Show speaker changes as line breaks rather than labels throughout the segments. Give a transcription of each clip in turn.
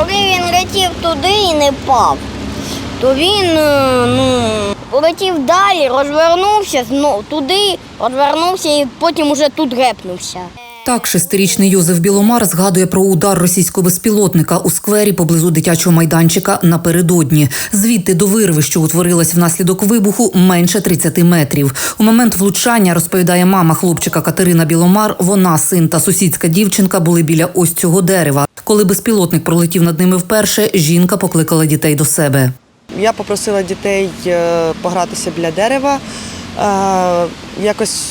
Коли він летів туди і не пав, то він е, ну, полетів далі, розвернувся знов туди, розвернувся і потім уже тут гепнувся.
Так, шестирічний Йозеф Біломар згадує про удар російського безпілотника у сквері поблизу дитячого майданчика напередодні. Звідти до вирви, що утворилась внаслідок вибуху, менше 30 метрів. У момент влучання розповідає мама хлопчика Катерина Біломар. Вона, син та сусідська дівчинка були біля ось цього дерева. Коли безпілотник пролетів над ними вперше, жінка покликала дітей до себе.
Я попросила дітей е, погратися біля дерева. Е, Якось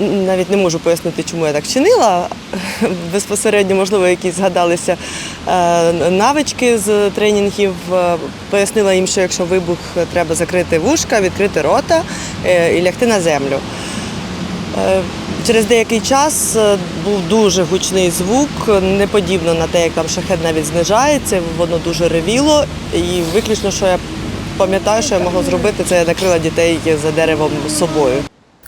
навіть не можу пояснити, чому я так чинила. Безпосередньо, можливо, якісь згадалися е, навички з тренінгів. Е, Пояснила їм, що якщо вибух, треба закрити вушка, відкрити рота е, і лягти на землю. Е, Через деякий час е, був дуже гучний звук, не подібно на те, як там шахет навіть знижається, воно дуже ревіло. І виключно, що я пам'ятаю, що я могла зробити, це я накрила дітей за деревом собою.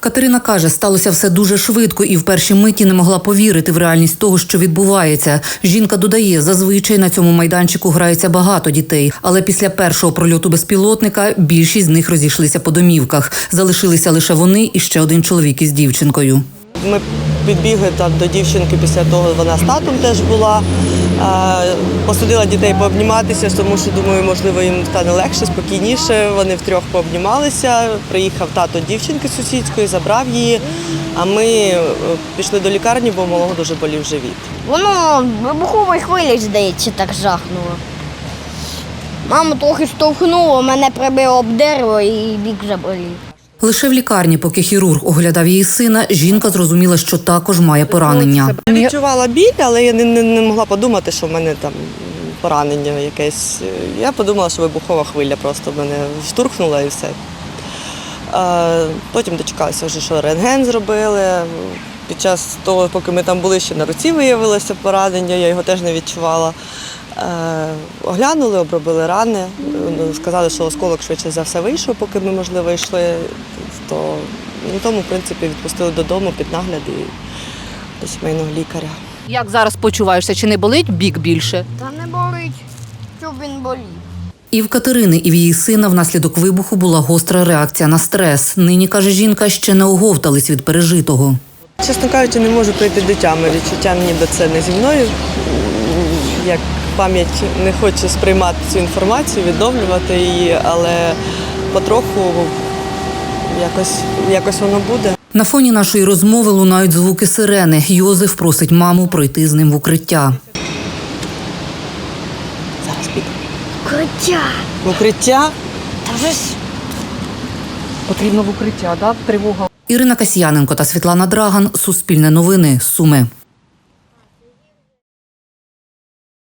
Катерина каже, сталося все дуже швидко і в перші миті не могла повірити в реальність того, що відбувається. Жінка додає, зазвичай на цьому майданчику грається багато дітей, але після першого прольоту безпілотника більшість з них розійшлися по домівках. Залишилися лише вони і ще один чоловік із дівчинкою.
Ми підбігли там до дівчинки після того, вона з татом теж була. Посадила дітей пообніматися, тому що думаю, можливо, їм стане легше, спокійніше. Вони втрьох пообнімалися. Приїхав тато дівчинки сусідської, забрав її. А ми е, пішли до лікарні, бо малого дуже болів живіт.
Воно вибухової хвилі, здається, так жахнуло. Маму трохи штовхнуло, мене прибило об дерево і бік заболів.
Лише в лікарні, поки хірург оглядав її сина, жінка зрозуміла, що також має поранення.
Я відчувала біль, але я не, не, не могла подумати, що в мене там поранення якесь. Я подумала, що вибухова хвиля просто мене штурхнула і все. Потім дочекалася вже, що рентген зробили. Під час того, поки ми там були, ще на руці виявилося поранення, я його теж не відчувала. Е, Оглянули, обробили рани. Е, Сказали, що осколок швидше за все вийшов, поки ми, можливо, йшли. То ну, тому, в принципі, відпустили додому під нагляд і до сімейного лікаря.
Як зараз почуваєшся? Чи не болить бік більше?
Та не болить, щоб він болів.
І в Катерини, і в її сина внаслідок вибуху була гостра реакція на стрес. Нині каже жінка, ще не оговтались від пережитого.
Чесно кажучи, не можу прийти до тями. Відчуття ніби це не зі мною. Як пам'ять не хоче сприймати цю інформацію, відновлювати її, але потроху якось, якось воно буде.
На фоні нашої розмови лунають звуки сирени. Йозеф просить маму пройти з ним в укриття.
Зараз піду.
Криття.
Укриття.
Та вже ж
Потрібно в укриття, да? Тривога.
Ірина Касьяненко та Світлана Драган. Суспільне новини. Суми.